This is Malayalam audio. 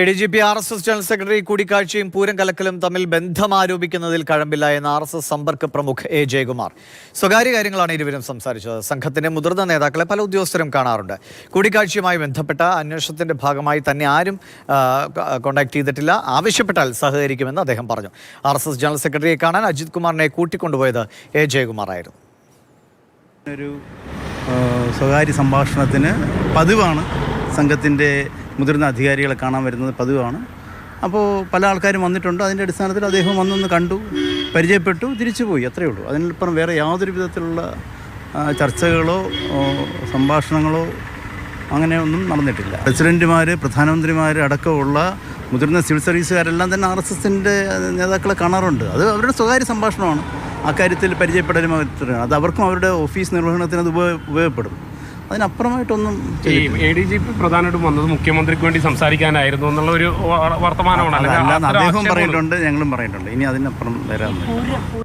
A D G P R S S general secretary കൂടിക്കാഴ്ചയും Pooram കലക്കലും തമ്മിൽ ബന്ധം ആരോപിക്കുന്നതിൽ കഴമ്പില്ല എന്ന് ആർ എസ് എസ് സമ്പർക്ക് പ്രമുഖ് എ ജയകുമാർ. സ്വകാര്യ കാര്യങ്ങളാണ് ഇരുവരും സംസാരിച്ചത്. സംഘത്തിന്റെ മുതിർന്ന നേതാക്കളെ പല ഉദ്യോഗസ്ഥരും കാണാറുണ്ട്. കൂടിക്കാഴ്ചയുമായി ബന്ധപ്പെട്ട അന്വേഷണത്തിന്റെ ഭാഗമായി തന്നെ ആരും കോണ്ടാക്ട് ചെയ്തിട്ടില്ല. ആവശ്യപ്പെട്ടാൽ സഹകരിക്കുമെന്ന് അദ്ദേഹം പറഞ്ഞു. ആർ എസ് എസ് ജനറൽ സെക്രട്ടറിയെ കാണാൻ അജിത് കുമാറിനെ കൂട്ടിക്കൊണ്ടുപോയത് എ ജയകുമാറായിരുന്നു ഒരു സ്വകാര്യ സംഭാഷണത്തിന് പതിവാണ് സംഘത്തിന്റെ മുതിർന്ന അധികാരികളെ കാണാൻ വരുന്നത് പതിവാണ്. അപ്പോൾ പല ആൾക്കാരും വന്നിട്ടുണ്ട്. അതിന്റെ അടിസ്ഥാനത്തിൽ അദ്ദേഹം വന്നൊന്ന് കണ്ടു പരിചയപ്പെട്ടു തിരിച്ചു പോയി അത്രയേ ഉള്ളൂ. അതിനപ്പുറം വേറെ യാതൊരു വിധത്തിലുള്ള ചർച്ചകളോ സംഭാഷണങ്ങളോ അങ്ങനെ ഒന്നും നടന്നിട്ടില്ല. പ്രസിഡന്റുമാർ പ്രധാനമന്ത്രിമാർ അടക്കമുള്ള മുതിർന്ന സിവിൽ സർവീസുകാരെല്ലാം തന്നെ ആർ എസ് എസിന്റെ നേതാക്കളെ കാണാറുണ്ട്. അത് അവരുടെ സ്വകാര്യ സംഭാഷണമാണ്. അക്കാര്യത്തിൽ പരിചയപ്പെടലും അത് അവർക്കും അവരുടെ ഓഫീസ് നിർവഹണത്തിന് അത് ഉപയോഗ ഉപയോഗപ്പെടും. അതിനപ്പുറമായിട്ടൊന്നും ഈ. എ ഡി ജി പി പ്രധാനമായിട്ടും വന്നത് മുഖ്യമന്ത്രിക്ക് വേണ്ടി സംസാരിക്കാനായിരുന്നു എന്നുള്ള ഒരു വർത്തമാനമാണ് അല്ലെങ്കിൽ അദ്ദേഹം ആക്ഷേപമാണ്. പറഞ്ഞിട്ടുണ്ട് ഞങ്ങളും പറഞ്ഞിട്ടുണ്ട് ഇനി അതിനപ്പുറം വരാൻ